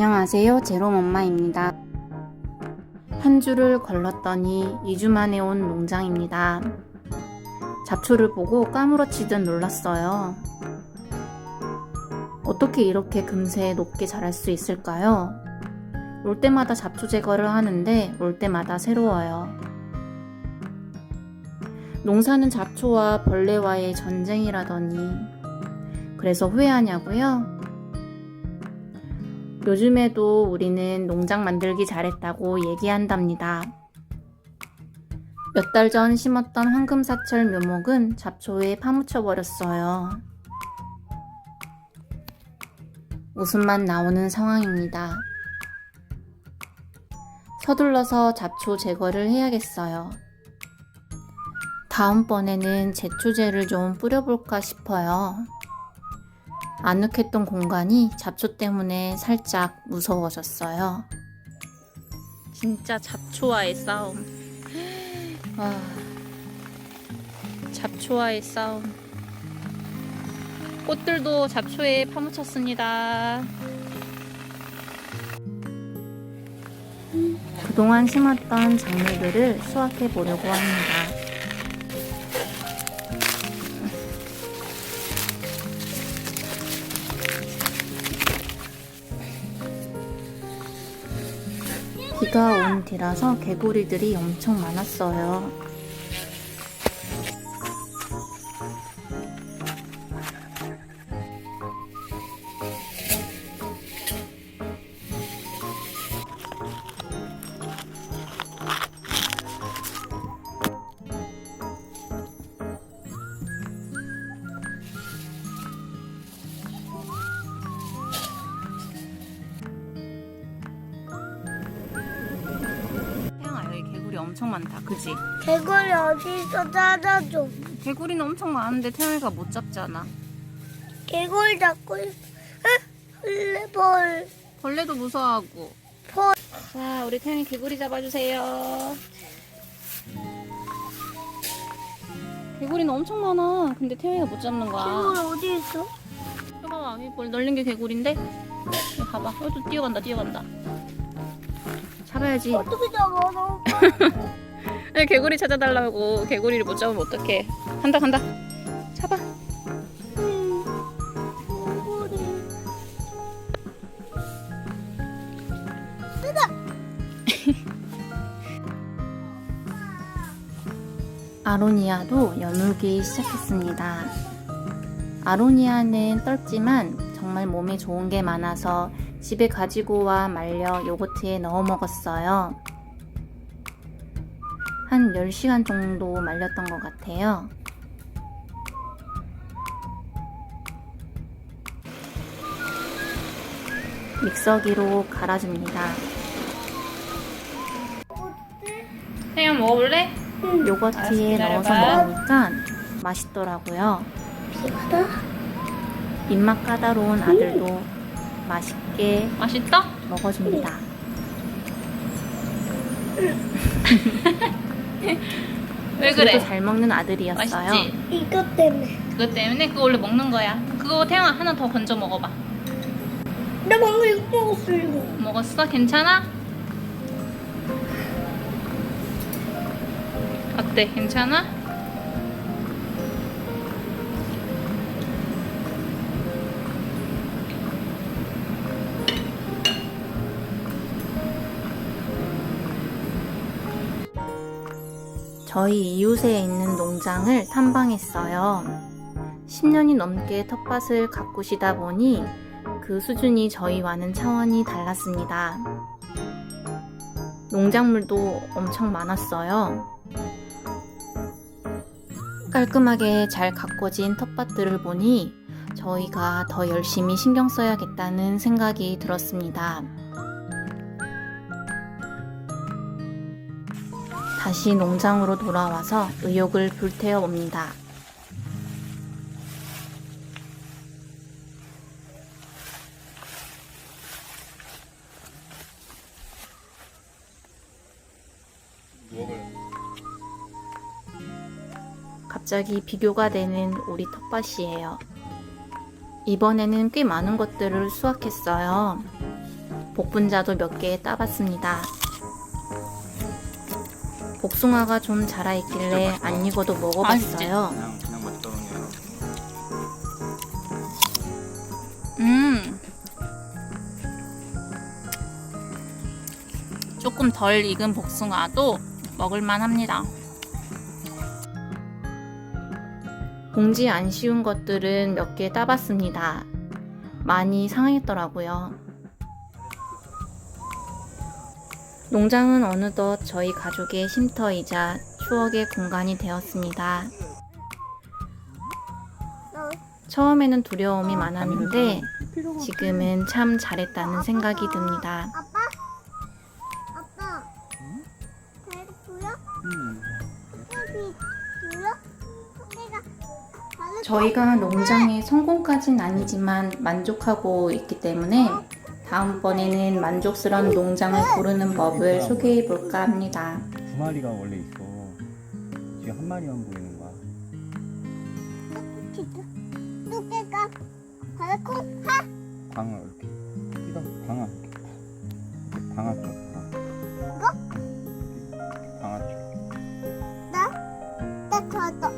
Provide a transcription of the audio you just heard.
안녕하세요. 제롬 엄마입니다. 한 주를 걸렀더니 2주 만에 온 농장입니다. 잡초를 보고 까무러치듯 놀랐어요. 어떻게 이렇게 금세 높게 자랄 수 있을까요? 올 때마다 잡초 제거를 하는데 올 때마다 새로워요. 농사는 잡초와 벌레와의 전쟁이라더니 그래서 후회하냐고요? 요즘에도 우리는 농장 만들기 잘했다고 얘기한답니다. 몇 달 전 심었던 황금사철 묘목은 잡초에 파묻혀 버렸어요. 웃음만 나오는 상황입니다. 서둘러서 잡초 제거를 해야겠어요. 다음번에는 제초제를 좀 뿌려볼까 싶어요. 아늑했던 공간이 잡초 때문에 살짝 무서워졌어요. 진짜 잡초와의 싸움. 와, 잡초와의 싸움. 꽃들도 잡초에 파묻혔습니다. 그동안 심었던 작물들을 수확해 보려고 합니다. 비가 온 뒤라서 개구리들이 엄청 많았어요. 엄청 많다 그지? 개구리 어디 있어 찾아줘. 개구리는 엄청 많은데 태양이가 못 잡잖아 개구리 잡고 있어. 벌레벌. 벌레도 무서워하고 벌. 자 우리 태양이 개구리 잡아주세요 개구리는 엄청 많아 근데 태양이가 못 잡는 개구리 거야 어디 있어? 이거 봐봐 여기 볼 널린 게 개구리인데 봐봐 여기도 뛰어간다 뛰어간다 잡아야지 어떻게 잡아? 너 네, 개구리 찾아달라고 개구리를 못 잡으면 어떡해 간다 간다 잡아. 아로니아도 여물기 시작했습니다. 아로니아는 떫지만 정말 몸에 좋은 게 많아서 집에 가지고 와 말려 요거트에 넣어 먹었어요. 한 10시간 정도 말렸던 것 같아요. 믹서기로 갈아줍니다. 태연 먹어볼래? 요거트에 아, 넣어서. 먹으니까 맛있더라고요. 입맛 까다로운 아들도 맛있게 맛있다? 먹어줍니다. 왜 그래? 잘 먹는 아들이었어요. 맛있지? 이것 때문에. 그것 때문에 그거 원래 먹는 거야. 그거 태양아 하나 더 건져 먹어봐. 나 방금 이거 먹었어 이거. 먹었어? 괜찮아? 어때? 괜찮아? 저희 이웃에 있는 농장을 탐방했어요. 10년이 넘게 텃밭을 가꾸시다 보니 그 수준이 저희와는 차원이 달랐습니다. 농작물도 엄청 많았어요. 깔끔하게 잘 가꿔진 텃밭들을 보니 저희가 더 열심히 신경 써야겠다는 생각이 들었습니다. 다시 농장으로 돌아와서 의욕을 불태워 봅니다. 갑자기 비교가 되는 우리 텃밭이에요. 이번에는 꽤 많은 것들을 수확했어요. 복분자도 몇 개 따봤습니다. 복숭아가 좀 자라있길래 안 익어도 먹어봤어요. 그냥 그냥 맛있더군요. 음. 조금 덜 익은 복숭아도 먹을만 합니다. 봉지 안 씌운 것들은 몇 개 따봤습니다. 많이 상했더라고요. 농장은 어느덧 저희 가족의 쉼터이자 추억의 공간이 되었습니다. 처음에는 두려움이 많았는데 지금은 참 잘했다는 생각이 듭니다. 저희가 농장의 성공까진 아니지만 만족하고 있기 때문에 다음번에는 만족스러운 농장을 고르는 법을 소개해 볼까 합니다. 두 마리가 원래 있어. 지금 한 마리만 보이는 거야. 누가 바라코 광어 이렇게. 이거 광어. 광어 쪽. 이거? 광어 쪽. 나? 나 저도.